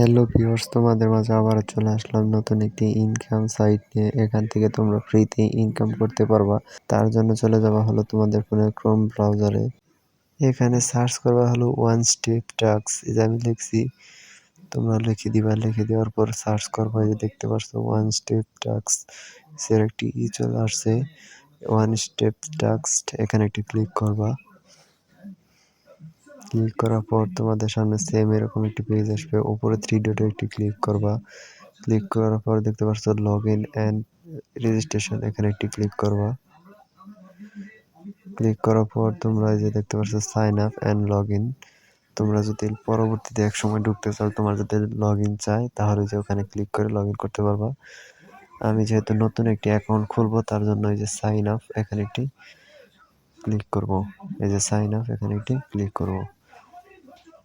Hello viewers তোমাদের মাঝে আবার চলে আসলাম নতুন একটি ইনকাম সাইট নিয়ে। এখান থেকে তোমরা ফ্রিতে ইনকাম করতে পারবা। তার জন্য চলে যাওয়া হলো তোমাদের ফোনের ক্রোম ব্রাউজারে এখানে সার্চ করবা হলো ওয়ান স্টেপ টাক্স এই যে আমি লিখছি, তোমরা লিখে দিবা। লিখে দেওয়ার পর সার্চ করবা। যে দেখতে পাচ্ছ ওয়ান স্টেপ টাক্স সের একটি ই চলে আসছে। ওয়ান স্টেপ টাক্স এখানে একটি ক্লিক করবা। ক্লিক করার পর তোমাদের সামনে সেম এরকম একটি পেজ আসবে। উপরে থ্রি ডটে একটি ক্লিক করবা। ক্লিক করার পর দেখতে পাচ্ছ লগ ইন অ্যান্ড রেজিস্ট্রেশন এখানে একটি ক্লিক করবা। ক্লিক করার পর তোমরা যে দেখতে পাচ্ছ sign up and log in তোমরা যদি পরবর্তীতে এক সময় ঢুকতে চাও, তোমার যদি লগ ইন চাই, তাহলে যে ওখানে ক্লিক করে লগ ইন করতে পারবা। আমি যেহেতু নতুন একটি অ্যাকাউন্ট খুলবো, তার জন্য এই যে সাইন আপ এখানে একটি ক্লিক করব। এই যে সাইন আপ এখানে একটি ক্লিক করব।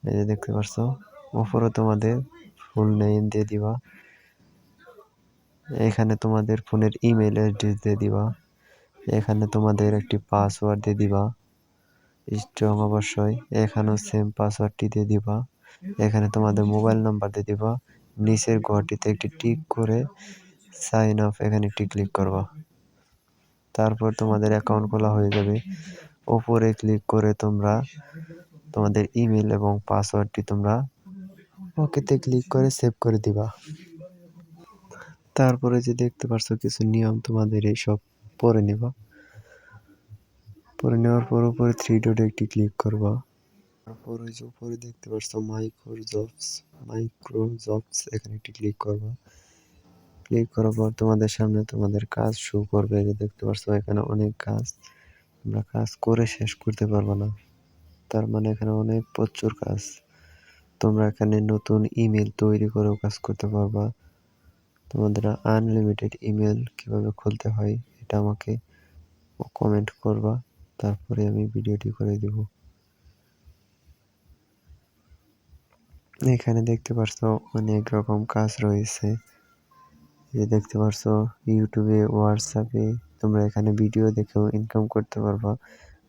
এই যে দেখতে পাচ্ছ উপরে তোমাদের ফুল নেম দিয়ে দিবা। এখানে তোমাদের ফোনের ইমেল অ্যাড্রেস দিয়ে দিবা। এখানে তোমাদের একটি পাসওয়ার্ড দিয়ে দিবা। স্ট্রং অবশ্যই। এখানেও সেম পাসওয়ার্ডটি দিয়ে দিবা। এখানে তোমাদের মোবাইল নাম্বার দিয়ে দিবা। নিচের ঘরটিতে একটি টিক করে সাইন আপ এখানে একটি ক্লিক করবা। তারপর তোমাদের অ্যাকাউন্ট খোলা হয়ে যাবে। ওপরে ক্লিক করে তোমরা তোমাদের ইমেল এবং পাসওয়ার্ডটি তোমরা ওকেতে ক্লিক করে সেভ করে দিবা। তারপরে যে দেখতে পারছ কিছু নিয়ম তোমাদের এই সব পরে নেবা। পরে নেওয়ার পর উপরে থ্রি ডটে একটি ক্লিক করবা। তারপর ওই যে উপরে দেখতে পাচ্ছ মাইক্রো জবস মাইক্রো জবস এখানে একটি ক্লিক করবা। ক্লিক করার পর তোমাদের সামনে তোমাদের কাজ শো করবে। যে দেখতে পাচ্ছ এখানে অনেক কাজ, তোমরা কাজ করে শেষ করতে পারবে না। তার মানে এখানে অনেক প্রচুর কাজ। তোমরা এখানে নতুন ইমেল তৈরি করেও কাজ করতে পারবা। তোমাদের আনলিমিটেড ইমেল কীভাবে খুলতে হয় এটা আমাকে কমেন্ট করবা, তারপরে আমি ভিডিওটি করে দিব। এখানে দেখতে পাচ্ছ অনেক রকম কাজ রয়েছে। যে দেখতে পাচ্ছ ইউটিউবে হোয়াটসঅ্যাপে তোমরা এখানে ভিডিও দেখেও ইনকাম করতে পারবা।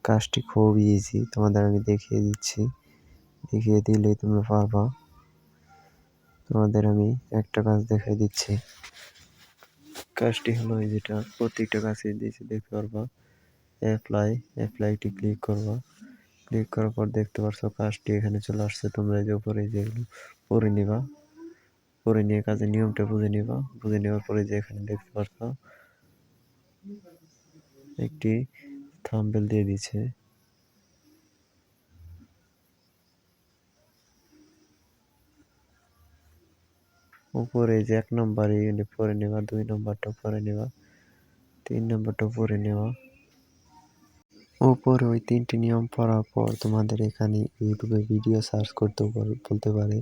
কাজটি খুব ইজি তোমাদের আমি দেখিয়ে দিচ্ছি। দেখিয়ে দিলেই তোমরা পারবা। তোমাদের আমি একটা কাজ দেখিয়ে দিচ্ছি। কাজটি হলো এই যেটা, প্রত্যেকটা কাজে দিয়েছি, দেখতে পারবা। অ্যাপ্লাই অ্যাপ্লাইটি ক্লিক করবা। ক্লিক করার পর দেখতে পারছ কাজটি এখানে চলে আসছে। তোমরা যে উপরে যেগুলো পরে নিবা। পড়ে নিয়ে কাজের নিয়মটা বুঝে নিবা। বুঝে নেওয়ার পরে যে এখানে দেখতে পারছ, একটি থাম্বেল দিয়ে দিচ্ছে উপরে যে এক নম্বর পরে নেওয়া, দুই নম্বরটা পরে নেওয়া, তিন নম্বরটা পরে নেওয়া। উপরে ওই তিনটি নিয়ম পড়ার পর তোমাদের এখানে ইউটিউবে ভিডিও সার্চ করতে বলতে পারে।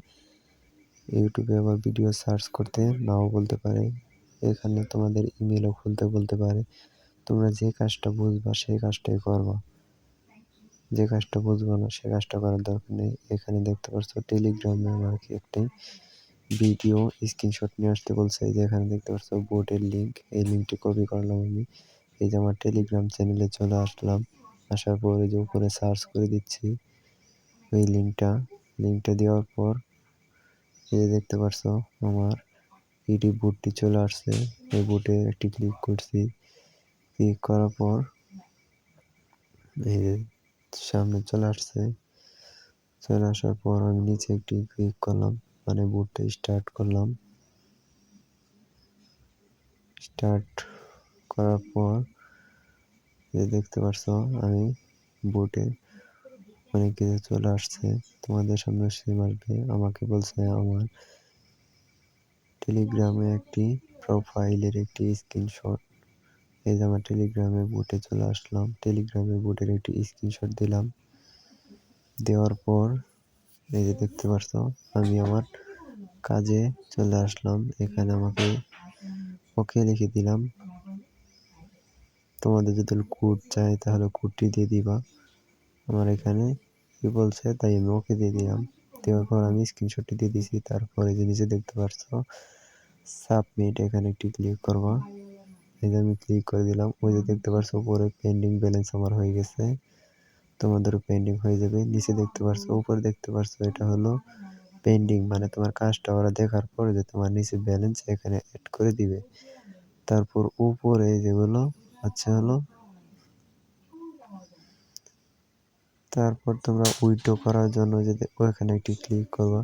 ইউটিউবে আবার ভিডিও সার্চ করতে নাও বলতে পারে। এখানে তোমাদের ইমেলও খুলতে বলতে পারে। তোমরা যে কাজটা বুঝবা, সেই কাজটাই করবা। যে কাজটা বুঝবা না, সে কাজটা করার দরকার নেই। এখানে দেখতে পাচ্ছ টেলিগ্রামে আমাকে একটি ভিডিও স্ক্রিনশট নিয়ে আসতে বলছে। যে এখানে দেখতে পাচ্ছ বোর্ডের লিঙ্ক এই লিঙ্কটি কপি করলাম আমি। এই যে আমার টেলিগ্রাম চ্যানেলে চলে আসলাম। আসার পরে যে উপরে সার্চ করে দিচ্ছি। ওই লিঙ্কটা লিঙ্কটা দেওয়ার পর এই যে দেখতে পাচ্ছ, আমার ইডি বোর্ডটি চলে আসছে। এই বোর্ডে একটি ক্লিক করছি। ক্লিক করার পর সামনে চলে আসছে। চলে আসার পর আমি নিচে একটি ক্লিক করলাম মানে বুটটা স্টার্ট করলাম। স্টার্ট করার পর যে দেখতে পারছ, আমি বুটে অনেক কিছু চলে আসছে। তোমাদের সামনে সিম আসবে। আমাকে বলছে আমার টেলিগ্রামে একটি প্রোফাইলের একটি স্ক্রিনশট এই যে আমার টেলিগ্রামে বুটে চলে আসলাম। টেলিগ্রামে বুটের একটি স্ক্রিনশট দিলাম। দেওয়ার পর এই যে দেখতে পাচ্ছ, আমি আমার কাজে চলে আসলাম। এখানে আমাকে ওকে লিখে দিলাম, তোমাদের যদি কোড চাই তাহলে কোডটি দিয়ে দিবা। আমার এখানে কি বলছে, তাই আমি ওকে দিয়ে দিলাম। দেওয়ার পর আমি স্ক্রিনশটটি দিয়ে দিয়েছি তারপরে যে নিচে দেখতে পাচ্ছ সাবমিট এখানে একটি ক্লিক করবা। এই যে আমি ক্লিক করে দিলাম। ওই যে দেখতে পাচ্ছ উপরে পেন্ডিং ব্যালেন্স আমার হয়ে গেছে। তোমাদেরও পেন্ডিং হয়ে যাবে। নিচে দেখতে পাচ্ছ উপরে দেখতে পাচ্ছ এটা হলো পেন্ডিং মানে তোমার কাজটা ওরা দেখার পরে যে তোমার নিচে ব্যালেন্স এখানে অ্যাড করে দিবে। তারপর উপরে যেগুলো আছে হলো, তারপর তোমরা উইথড্র করার জন্য যে ওখানে একটি ক্লিক করবা।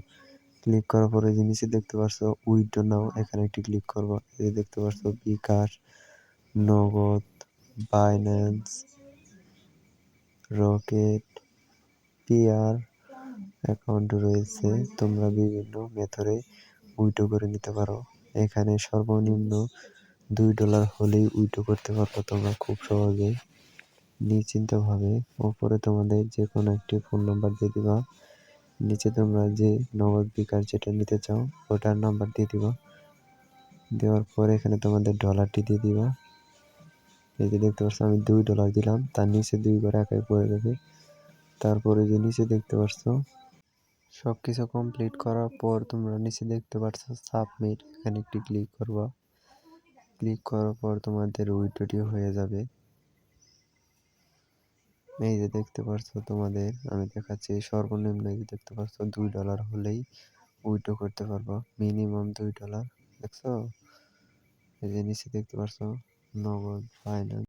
ক্লিক করার পরে যে নিচে দেখতে পাচ্ছ উইথড্র নাও, এখানে একটি ক্লিক করবা। এই দেখতে পাচ্ছ বিকাশ। নগদ, বাইন্যান্স, রকেট, পিআর অ্যাকাউন্ট রয়েছে। তোমরা বিভিন্ন মেথডে উইথড্র করে নিতে পারো। এখানে সর্বনিম্ন দুই ডলার হলেই উইথড্র করতে পারব তোমরা খুব সহজে। নিশ্চিন্তভাবে ওপরে তোমাদের যে কোনো একটি ফোন নাম্বার দিয়ে দিবা। নিচে তোমরা যে নগদ বিকাশ যেটা নিতে চাও, ওটার নাম্বার দিয়ে দিবা। দেওয়ার পরে এখানে তোমাদের ডলারটি দিয়ে দিবা। এই যে দেখতে পাচ্ছ আমি দুই ডলার দিলাম। তার নিচে দুই করে একাই পড়ে যাবে তারপরে যে নিচে দেখতে পাচ্ছ সব কিছু কমপ্লিট করার পর তোমরা নিচে দেখতে পাচ্ছ সাবমিট এখানে একটি ক্লিক করবা। ক্লিক করার পর তোমাদের উইড্রোটি হয়ে যাবে। এই যে দেখতে পাচ্ছ তোমাদের, আমি দেখাচ্ছি, সর্বনিম্ন এই যে দেখতে পাচ্ছ, দুই ডলার হলেই উইড্রো করতে পারব। মিনিমাম দুই ডলার দেখছ? এই যে নিচে দেখতে পাচ্ছ নগদ ফাইন্যান্স